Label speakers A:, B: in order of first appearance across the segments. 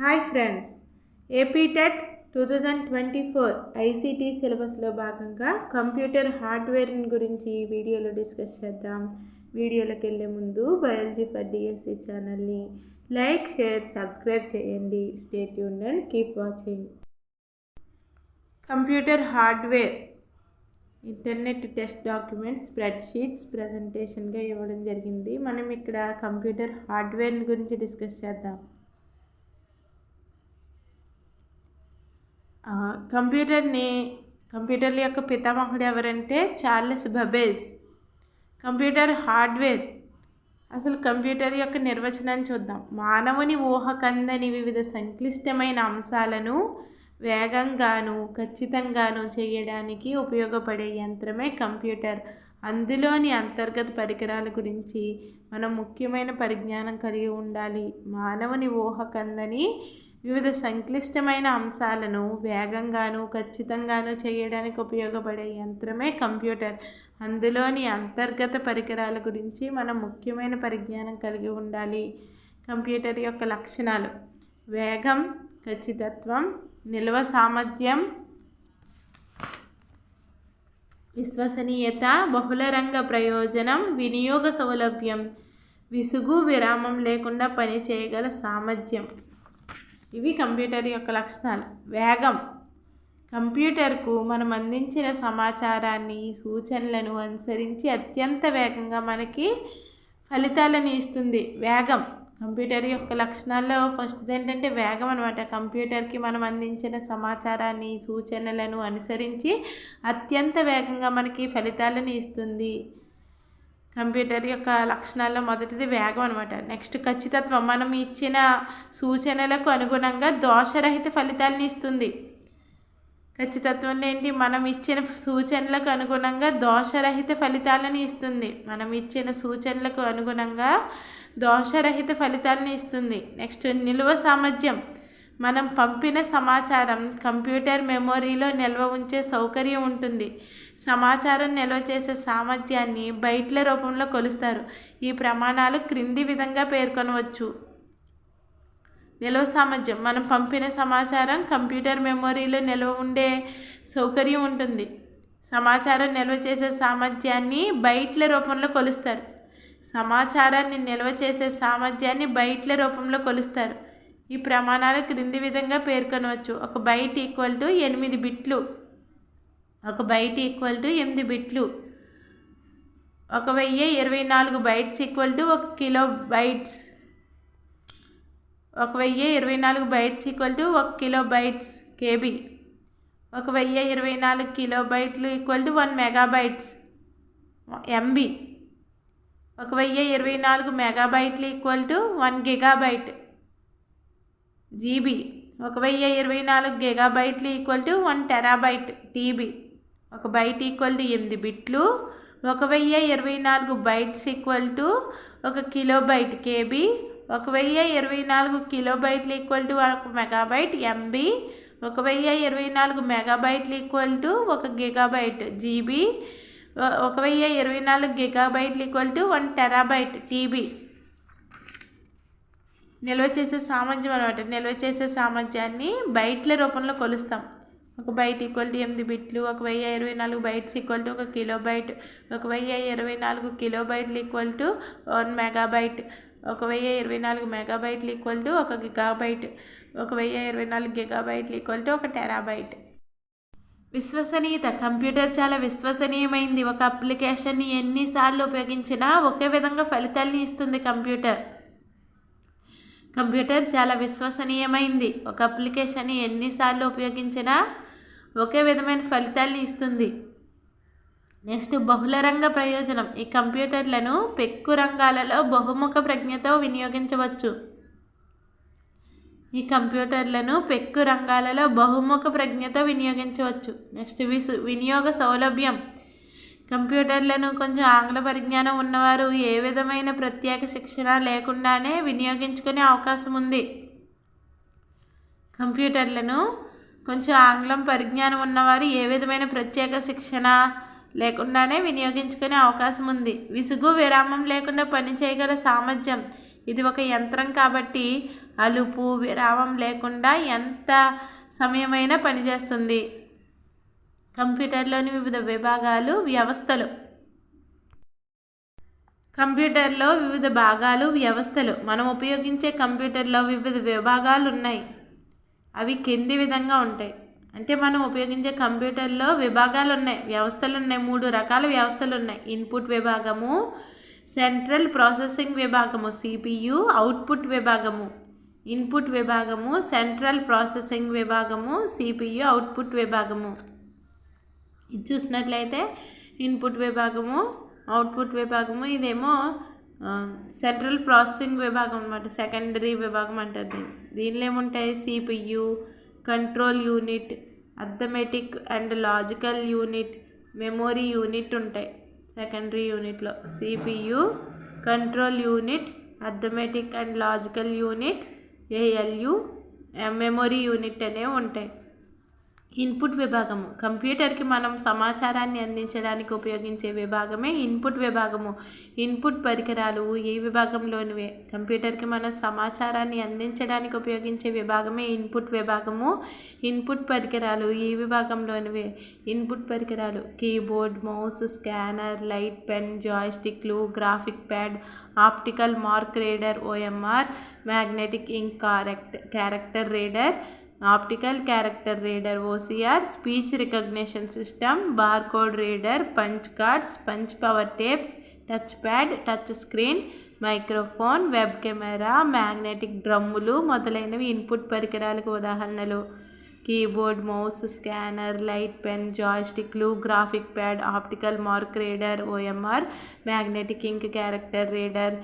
A: Hi friends. APTET two thousand twenty four ICT సిలబస్లో భాగంగా computer hardware గురించి ఈ వీడియోలో డిస్కస్ చేద్దాం. వీడియోలోకి వెళ్ళే ముందు బయాలజీ ఫర్ డిఎస్సి ఛానల్ని లైక్ షేర్ సబ్స్క్రైబ్ చేయండి. Stay tune and keep watching. Computer hardware internet test documents spreadsheets ప్రజెంటేషన్గా ఇవ్వడం జరిగింది. మనం ఇక్కడ కంప్యూటర్ హార్డ్వేర్ గురించి డిస్కస్ చేద్దాం. కంప్యూటర్ని కంప్యూటర్ల యొక్క పితామహుడు ఎవరంటే చార్లెస్ బబేజ్. Computer hardware. అసలు కంప్యూటర్ యొక్క నిర్వచనాన్ని చూద్దాం. మానవుని ఊహకందని వివిధ సంక్లిష్టమైన అంశాలను వేగంగాను ఖచ్చితంగాను చేయడానికి ఉపయోగపడే యంత్రమే కంప్యూటర్. అందులోని అంతర్గత పరికరాల గురించి మనం ముఖ్యమైన పరిజ్ఞానం కలిగి ఉండాలి. మానవుని ఊహకందని వివిధ సంక్లిష్టమైన అంశాలను వేగంగాను ఖచ్చితంగాను చేయడానికి ఉపయోగపడే యంత్రమే కంప్యూటర్. అందులోని అంతర్గత పరికరాల గురించి మనం ముఖ్యమైన పరిజ్ఞానం కలిగి ఉండాలి. కంప్యూటర్ యొక్క లక్షణాలు. వేగం ఖచ్చితత్వం నిల్వ సామర్థ్యం విశ్వసనీయత బహుళ రంగ ప్రయోజనం వినియోగ సౌలభ్యం విసుగు విరామం లేకుండా పనిచేయగల సామర్థ్యం. ఇవి కంప్యూటర్ యొక్క లక్షణాలు. వేగం. కంప్యూటర్కు మనం అందించిన సమాచారాన్ని సూచనలను అనుసరించి అత్యంత వేగంగా మనకి ఫలితాలను ఇస్తుంది. వేగం. కంప్యూటర్ యొక్క లక్షణాల్లో ఫస్ట్ ఏంటంటే వేగం అనమాట కంప్యూటర్కి మనం అందించిన సమాచారాన్ని సూచనలను అనుసరించి అత్యంత వేగంగా మనకి ఫలితాలను ఇస్తుంది. కంప్యూటర్ యొక్క లక్షణాల్లో మొదటిది వేగం అనమాట నెక్స్ట్ ఖచ్చితత్వం. మనం ఇచ్చిన సూచనలకు అనుగుణంగా దోషరహిత ఫలితాలను ఇస్తుంది. ఖచ్చితత్వంలో ఏంటి మనం ఇచ్చిన సూచనలకు అనుగుణంగా దోషరహిత ఫలితాలను ఇస్తుంది. మనం ఇచ్చిన సూచనలకు అనుగుణంగా దోషరహిత ఫలితాలను ఇస్తుంది. నెక్స్ట్ నిల్వ సామర్థ్యం. మనం పంపిన సమాచారం కంప్యూటర్ మెమొరీలో నిల్వ ఉంచే సౌకర్యం ఉంటుంది. సమాచారం నిల్వ చేసే సామర్థ్యాన్ని బైట్ల రూపంలో కొలుస్తారు. ఈ ప్రమాణాలు క్రింది విధంగా పేర్కొనవచ్చు. నిల్వ సామర్థ్యం. మనం పంపిన సమాచారం కంప్యూటర్ మెమొరీలో నిల్వ ఉండే సౌకర్యం ఉంటుంది. సమాచారం నిల్వ చేసే సామర్థ్యాన్ని బైట్ల రూపంలో కొలుస్తారు. సమాచారాన్ని నిల్వ చేసే సామర్థ్యాన్ని బైట్ల రూపంలో కొలుస్తారు. ఈ ప్రమాణాలు క్రింది విధంగా పేర్కొనవచ్చు. ఒక బైట్ ఈక్వల్ టు ఎనిమిది బిట్లు. ఒక బైట్ ఈక్వల్ టు ఎనిమిది బిట్లు. ఒక వెయ్యి ఇరవై నాలుగు బైట్స్ ఈక్వల్ టు ఒక కిలో బైట్స్. ఒక వెయ్యి ఇరవై నాలుగు బైట్స్ ఈక్వల్ టు ఒక కిలో బైట్స్ కేబీ. ఒక వెయ్యి ఇరవై నాలుగు కిలో బైట్లు equal to one megabytes MB. ఒక వెయ్యి ఇరవై నాలుగు మెగాబైట్లు equal to one gigabyte GB. ఒక వెయ్యి ఇరవై నాలుగు గిగాబైట్లు equal to one terabyte TB ఒక బైట్ ఈక్వల్ టు ఎనిమిది బిట్లు. ఒక వెయ్యి ఇరవై నాలుగు బైట్స్ ఈక్వల్ టు ఒక కిలోబైట్ కేబీ ఒక వెయ్యి ఇరవై నాలుగు కిలోబైట్లు ఈక్వల్ టు ఒక మెగాబైట్ ఎంబీ ఒక వెయ్యి ఇరవై నాలుగు మెగాబైట్లు ఈక్వల్ టు ఒక గిగాబైట్ జీబీ ఒక వెయ్యి ఇరవై నాలుగు గిగాబైట్లు equal to one terabyte TB నిల్వ చేసే సామర్థ్యం అనమాట నిల్వ చేసే సామర్థ్యాన్ని బైట్ల రూపంలో కొలుస్తాం. ఒక బైట్ ఈక్వల్ టు ఎనిమిది బిట్లు ఒక వెయ్యి ఇరవై నాలుగు బైట్స్ ఈక్వల్ టు ఒక కిలో బైట్ ఒక వెయ్యి ఇరవై నాలుగు కిలో బైట్లు ఈక్వల్ టు వన్ మెగాబైట్ ఒక వెయ్యి ఇరవై నాలుగు మెగాబైట్లు ఈక్వల్ టు ఒక గిగాబైట్ ఒక వెయ్యి ఇరవై నాలుగు గిగాబైట్లు ఈక్వల్ టు ఒక టెరాబైట్ విశ్వసనీయత. కంప్యూటర్ చాలా విశ్వసనీయమైంది. ఒక అప్లికేషన్ని ఎన్నిసార్లు ఉపయోగించినా ఒకే విధంగా ఫలితాల్ని ఇస్తుంది కంప్యూటర్. కంప్యూటర్ చాలా విశ్వసనీయమైంది. ఒక అప్లికేషన్ని ఎన్నిసార్లు ఉపయోగించినా ఒకే విధమైన ఫలితాల్ని ఇస్తుంది. నెక్స్ట్ బహుళ రంగ ప్రయోజనం. ఈ కంప్యూటర్లను పెక్కు రంగాలలో బహుముఖ ప్రజ్ఞతో వినియోగించవచ్చు. ఈ కంప్యూటర్లను పెక్కు రంగాలలో బహుముఖ ప్రజ్ఞతో వినియోగించవచ్చు. నెక్స్ట్ విసు వినియోగ సౌలభ్యం. కంప్యూటర్లను కొంచెం ఆంగ్ల పరిజ్ఞానం ఉన్నవారు ఏ విధమైన ప్రత్యేక శిక్షణ లేకుండానే వినియోగించుకునే అవకాశం ఉంది. కంప్యూటర్లను కొంచెం ఆంగ్లం పరిజ్ఞానం ఉన్నవారు ఏ విధమైన ప్రత్యేక శిక్షణ లేకుండానే వినియోగించుకునే అవకాశం ఉంది. విసుగు విరామం లేకుండా పని చేయగల సామర్థ్యం. ఇది ఒక యంత్రం కాబట్టి అలుపు విరామం లేకుండా ఎంత సమయమైనా పనిచేస్తుంది. కంప్యూటర్లోని వివిధ విభాగాలు వ్యవస్థలు. కంప్యూటర్లో వివిధ భాగాలు వ్యవస్థలు. మనం ఉపయోగించే కంప్యూటర్లో వివిధ విభాగాలు ఉన్నాయి అవి కింది విధంగా ఉంటాయి. అంటే మనం ఉపయోగించే కంప్యూటర్లో విభాగాలు ఉన్నాయి వ్యవస్థలు ఉన్నాయి మూడు రకాల వ్యవస్థలు ఉన్నాయి ఇన్పుట్ విభాగము సెంట్రల్ ప్రాసెసింగ్ విభాగము సిపియు అవుట్పుట్ విభాగము. ఇన్పుట్ విభాగము సెంట్రల్ ప్రాసెసింగ్ విభాగము సిపియు అవుట్పుట్ విభాగము. ఇది చూసినట్లయితే ఇన్పుట్ విభాగము అవుట్పుట్ విభాగము ఇదేమో సెంట్రల్ ప్రాసెసింగ్ విభాగం అనమాట సెకండరీ విభాగం అంటారు దీన్ని. దీనిలో ఏముంటాయి? CPU control unit arithmetic and logical unit memory unit ఉంటాయి సెకండరీ యూనిట్లో. CPU control unit arithmetic and logical unit ALU memory unit అనేవి ఉంటాయి. ఇన్పుట్ విభాగము. కంప్యూటర్కి మనం సమాచారాన్ని అందించడానికి ఉపయోగించే విభాగమే ఇన్పుట్ విభాగము. ఇన్పుట్ పరికరాలు ఈ విభాగంలోనివే. కంప్యూటర్కి మనం సమాచారాన్ని అందించడానికి ఉపయోగించే విభాగమే ఇన్పుట్ విభాగము. ఇన్పుట్ పరికరాలు ఈ విభాగంలోనివే. ఇన్పుట్ పరికరాలు keyboard mouse scanner light pen జాయిస్టిక్లు graphic pad optical mark reader OMR magnetic ink correct character reader optical character reader OCR speech recognition system barcode reader punch cards punch power tapes touch pad touch screen microphone web camera magnetic డ్రమ్ములు మొదలైనవి input పరికరాలకు ఉదాహరణలు. Keyboard mouse scanner light pen జాయిస్టిక్లు graphic pad optical mark reader OMR magnetic ink character reader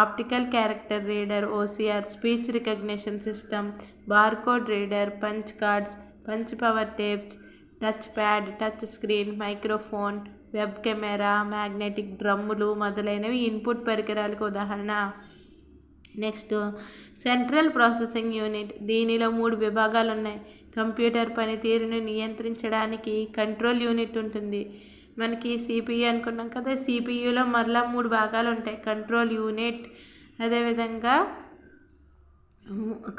A: optical character reader OCR speech recognition system barcode reader punch cards punch power tapes touch pad touch screen microphone web camera magnetic డ్రమ్ములు మొదలైనవి input పరికరాలకు ఉదాహరణ. Next central processing unit. దీనిలో మూడు విభాగాలు ఉన్నాయి computer పనితీరును నియంత్రించడానికి కంట్రోల్ యూనిట్ ఉంటుంది. మనకి సిపియు అనుకున్నాం కదా సిపియులో మరలా మూడు భాగాలు ఉంటాయి. కంట్రోల్ యూనిట్ అదేవిధంగా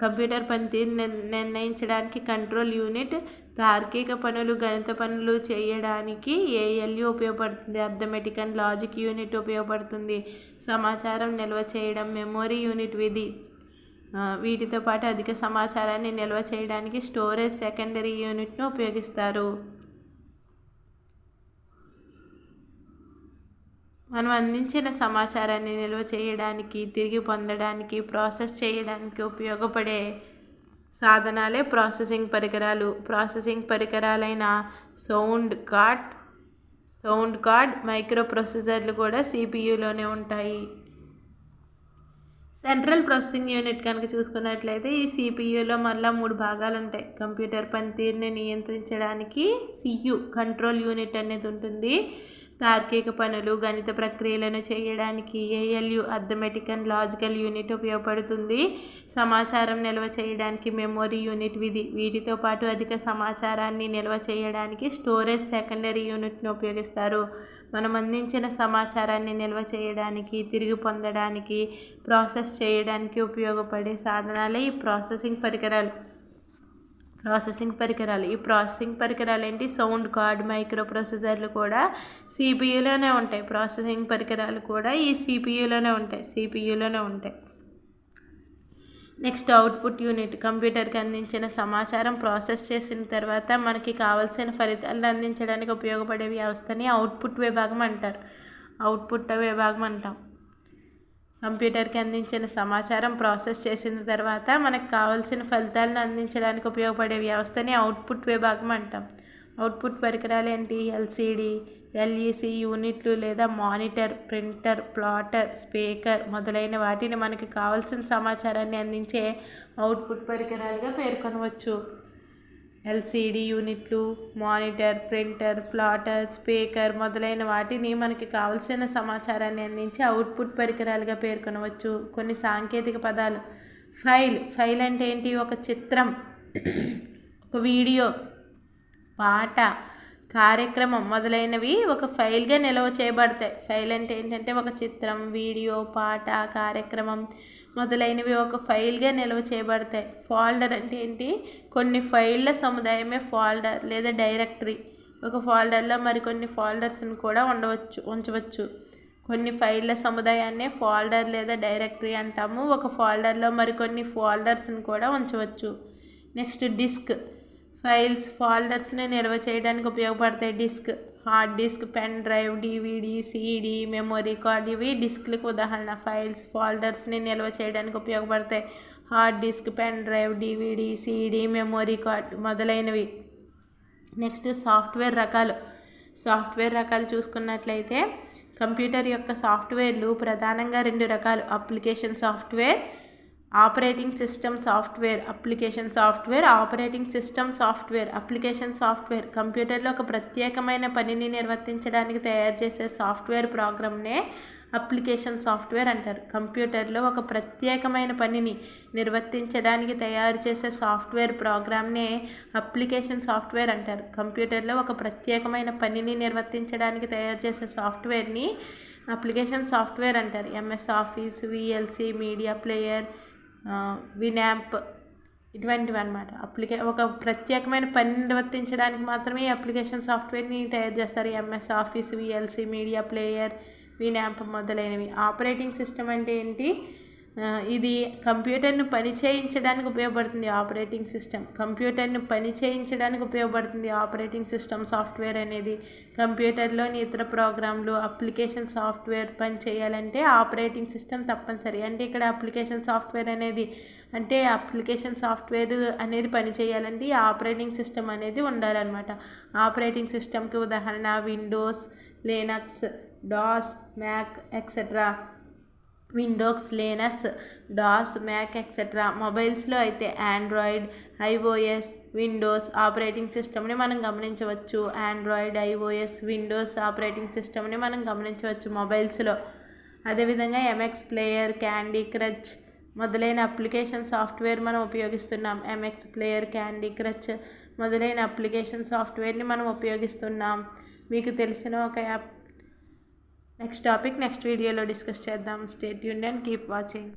A: కంప్యూటర్ పనితీరు నిర్ణయించడానికి కంట్రోల్ యూనిట్ తార్కిక పనులు గణిత పనులు చేయడానికి ఏఎల్యు ఉపయోగపడుతుంది. అర్థమెటిక్ అండ్ లాజిక్ యూనిట్ ఉపయోగపడుతుంది. సమాచారం నిల్వ చేయడం మెమొరీ యూనిట్ విధి వీటితో పాటు అధిక సమాచారాన్ని నిల్వ చేయడానికి స్టోరేజ్ సెకండరీ యూనిట్ను ఉపయోగిస్తారు. మనం అందించిన సమాచారాన్ని నిల్వ చేయడానికి తిరిగి పొందడానికి ప్రాసెస్ చేయడానికి ఉపయోగపడే సాధనాలే ప్రాసెసింగ్ పరికరాలు. Processing పరికరాలైన sound card sound card micro ప్రొసెసర్లు కూడా సిపియులోనే ఉంటాయి. సెంట్రల్ ప్రాసెసింగ్ యూనిట్ కనుక చూసుకున్నట్లయితే ఈ సిపియులో మళ్ళీ మూడు భాగాలు ఉంటాయి కంప్యూటర్ పనితీరుని నియంత్రించడానికి సియు కంట్రోల్ యూనిట్ అనేది ఉంటుంది. తార్కిక పనులు గణిత ప్రక్రియలను చేయడానికి ALU arithmetic and logical unit ఉపయోగపడుతుంది. సమాచారం నిల్వ చేయడానికి మెమొరీ యూనిట్ విధి వీటితో పాటు అధిక సమాచారాన్ని నిల్వ చేయడానికి స్టోరేజ్ సెకండరీ యూనిట్ను ఉపయోగిస్తారు. మనం అందించిన సమాచారాన్ని నిల్వ చేయడానికి తిరిగి పొందడానికి ప్రాసెస్ చేయడానికి ఉపయోగపడే సాధనాలే ఈ ప్రాసెసింగ్ పరికరాలు. ప్రాసెసింగ్ పరికరాలు. ఈ ప్రాసెసింగ్ పరికరాలు ఏంటి? సౌండ్ కార్డ్ మైక్రో ప్రాసెసర్లు కూడా సిపియులోనే ఉంటాయి. ప్రాసెసింగ్ పరికరాలు కూడా ఈ సిపియులోనే ఉంటాయి. సిపియులోనే ఉంటాయి. Next output unit. కంప్యూటర్కి అందించిన సమాచారం ప్రాసెస్ చేసిన తర్వాత మనకి కావాల్సిన ఫలితాలను అందించడానికి ఉపయోగపడే వ్యవస్థని అవుట్పుట్ విభాగం అంటారు. అవుట్పుట్ విభాగం అంటాం. కంప్యూటర్కి అందించిన సమాచారం ప్రాసెస్ చేసిన తర్వాత మనకు కావాల్సిన ఫలితాలను అందించడానికి ఉపయోగపడే వ్యవస్థని అవుట్పుట్ విభాగం అంటాం. అవుట్పుట్ పరికరాలు ఏంటి? ఎల్సిడి ఎల్ఈసి యూనిట్లు లేదా మానిటర్ ప్రింటర్ ప్లాటర్ స్పీకర్ మొదలైన వాటిని మనకి కావాల్సిన సమాచారాన్ని అందించే అవుట్పుట్ పరికరాలుగా పేర్కొనవచ్చు. ఎల్సిడి యూనిట్లు మానిటర్ ప్రింటర్ ప్లాటర్ స్పీకర్ మొదలైన వాటిని మనకి కావలసిన సమాచారాన్ని అందించి అవుట్పుట్ పరికరాలుగా పేర్కొనవచ్చు. కొన్ని సాంకేతిక పదాలు. ఫైల్. ఫైల్ అంటే ఏంటి? ఒక చిత్రం ఒక వీడియో పాట కార్యక్రమం మొదలైనవి ఒక ఫైల్గా నిల్వ చేయబడతాయి. ఫైల్ అంటే ఏంటంటే ఒక చిత్రం వీడియో పాట కార్యక్రమం మొదలైనవి ఒక ఫైల్గా నిల్వ చేయబడతాయి. ఫోల్డర్ అంటే ఏంటి? కొన్ని ఫైళ్ళ సముదాయమే ఫోల్డర్ లేదా డైరెక్టరీ. ఒక ఫోల్డర్లో మరికొన్ని ఫోల్డర్స్ని కూడా ఉండవచ్చు ఉంచవచ్చు. కొన్ని ఫైళ్ళ సముదాయాన్నే ఫోల్డర్ లేదా డైరెక్టరీ అంటాము. ఒక ఫోల్డర్లో మరికొన్ని ఫోల్డర్స్ని కూడా ఉంచవచ్చు. Next disc. ఫైల్స్ ఫోల్డర్స్ని నిల్వ చేయడానికి ఉపయోగపడతాయి disk. Hard disk pen drive DVD CD memory card ఇవి డిస్క్లకు ఉదాహరణ ఫైల్స్ ఫోల్డర్స్ని నిల్వ చేయడానికి ఉపయోగపడతాయి. Hard disk pen drive DVD CD memory card మొదలైనవి. నెక్స్ట్ సాఫ్ట్వేర్ రకాలు. సాఫ్ట్వేర్ రకాలు చూసుకున్నట్లయితే కంప్యూటర్ యొక్క సాఫ్ట్వేర్లు ప్రధానంగా రెండు రకాలు. Application software operating system software application software operating system software application software. కంప్యూటర్లో ఒక ప్రత్యేకమైన పనిని నిర్వర్తించడానికి తయారు చేసే సాఫ్ట్వేర్ ప్రోగ్రామ్నే అప్లికేషన్ సాఫ్ట్వేర్ అంటారు. కంప్యూటర్లో ఒక ప్రత్యేకమైన పనిని నిర్వర్తించడానికి తయారు చేసే సాఫ్ట్వేర్ ప్రోగ్రామ్నే అప్లికేషన్ సాఫ్ట్వేర్ అంటారు. కంప్యూటర్లో ఒక ప్రత్యేకమైన పనిని నిర్వర్తించడానికి తయారు చేసే సాఫ్ట్వేర్ని అప్లికేషన్ సాఫ్ట్వేర్ అంటారు. MS Office VLC media player Winamp ఇటువంటివి అనమాట అప్లికే ఒక ప్రత్యేకమైన పని నిర్వర్తించడానికి మాత్రమే అప్లికేషన్ సాఫ్ట్వేర్ని తయారు చేస్తారు. MS Office VLC media player Winamp మొదలైనవి. ఆపరేటింగ్ సిస్టమ్ అంటే ఏంటి? ఇది కంప్యూటర్ను పని చేయించడానికి ఉపయోగపడుతుంది ఆపరేటింగ్ సిస్టమ్. కంప్యూటర్ను పని చేయించడానికి ఉపయోగపడుతుంది ఆపరేటింగ్ సిస్టమ్ సాఫ్ట్వేర్ అనేది. కంప్యూటర్లోని ఇతర ప్రోగ్రాంలు అప్లికేషన్ సాఫ్ట్వేర్ పని చేయాలంటే ఆపరేటింగ్ సిస్టమ్ తప్పనిసరి. అంటే ఇక్కడ అప్లికేషన్ సాఫ్ట్వేర్ అనేది అంటే అప్లికేషన్ సాఫ్ట్వేర్ అనేది పని చేయాలంటే ఈ ఆపరేటింగ్ సిస్టమ్ అనేది ఉండాలన్నమాట. ఆపరేటింగ్ సిస్టమ్కి ఉదాహరణ Windows Linux DOS Mac etcetera Windows Linux DOS Mac etcetera మొబైల్స్లో అయితే ఆండ్రాయిడ్ ఐఓఎస్ విండోస్ ఆపరేటింగ్ సిస్టమ్ని మనం గమనించవచ్చు. ఆండ్రాయిడ్ ఐఓఎస్ విండోస్ ఆపరేటింగ్ సిస్టమ్ని మనం గమనించవచ్చు మొబైల్స్లో. అదేవిధంగా ఎంఎక్స్ ప్లేయర్ క్యాండీ క్రచ్ మొదలైన అప్లికేషన్ సాఫ్ట్వేర్ మనం ఉపయోగిస్తున్నాం. ఎంఎక్స్ ప్లేయర్ క్యాండీ క్రచ్ మొదలైన అప్లికేషన్ సాఫ్ట్వేర్ని మనం ఉపయోగిస్తున్నాం. మీకు తెలిసిన ఒక యాప్ నెక్స్ట్ టాపిక్ నెక్స్ట్ వీడియోలో డిస్కస్ చేద్దాం. State union keep watching